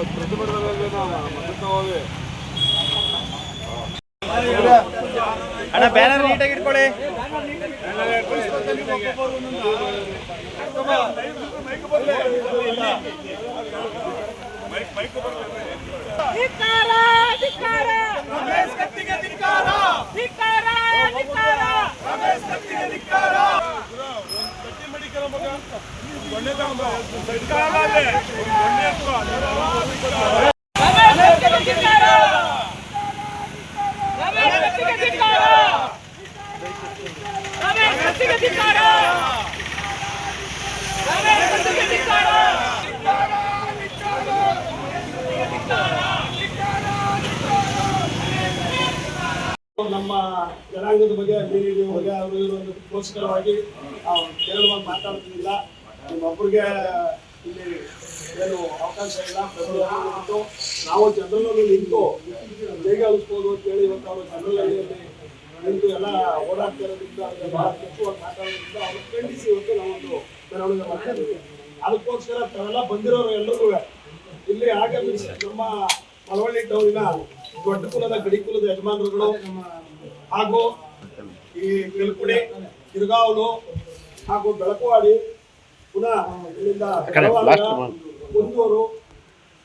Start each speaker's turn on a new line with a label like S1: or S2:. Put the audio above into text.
S1: ಇವತ್ತು ಪ್ರತಿಭಟನೆಯಲ್ಲಿ
S2: ಅಣ್ಣ ಬ್ಯಾನರ್ ನೀಟಾಗಿ ಇಟ್ಕೊಳ್ಳಿ.
S3: ಧಿಕ್ಕಾರ ಧಿಕ್ಕಾರ. ರಮೇಶ್ ಕತ್ತಿಗೆ ಧಿಕ್ಕಾರ ಧಿಕ್ಕಾರ. ಧಿಕ್ಕಾರ ರಮೇಶ್ ಕತ್ತಿಗೆ ಧಿಕ್ಕಾರ. ಕತ್ತಿಗೆ ಧಿಕ್ಕಾರ ರಮೇಶ್ ಕತ್ತಿಗೆ ಧಿಕ್ಕಾರ.
S4: ನಮ್ಮ ಜನಾಂಗದ ಬಗ್ಗೆ ಬೇರೆ ಬಗ್ಗೆ ಅವರು ಇವರು ಕೇಳುವಾಗ ಮಾತಾಡ್ತಿಲ್ಲ ನಿಮ್ಮೊಬ್ಬರಿಗೆ ಇಲ್ಲಿ ಏನು ಅವಕಾಶ ಇಲ್ಲ ಗೊತ್ತು. ನಾವು ಜನರಲ್ಲೂ ನಿಂತು ಬೇಗ ಅಂತ ಅಂತೇಳಿ ಇವತ್ತು ಅವರು ಜನರಲ್ಲಿ ನಿಂತು ಎಲ್ಲ ಓಡಾಡ್ತಾ ಇರೋದ್ರಿಂದ ಕೆಟ್ಟವಾಗಿ ಅವ್ರು ಖಂಡಿಸಿ ಇವತ್ತು ನಾವೊಂದು ಮೆರವಣಿಗೆ ಮಾಡ್ತಾ ಅದಕ್ಕೋಸ್ಕರ ತಾವೆಲ್ಲ ಬಂದಿರೋರು ಎಲ್ಲರೂ ಇಲ್ಲಿ ಆಗಮಿಸಿ ನಮ್ಮ ಮಳವಳ್ಳಿ ಟೌನಿನ ದೊಡ್ಡ ಕುಲದ, ಗಡಿ ಕುಲದ ಯಜಮಾನರುಗಳು ಹಾಗೂ ಈ ಮೆಲ್ಕುಡಿ ಕಿರ್ಗಾವಲು ಹಾಗೂ ಬೆಳಕುವಾಡಿ ಪುನಃ ಇಲ್ಲಿಂದ ಕುಂದೂರು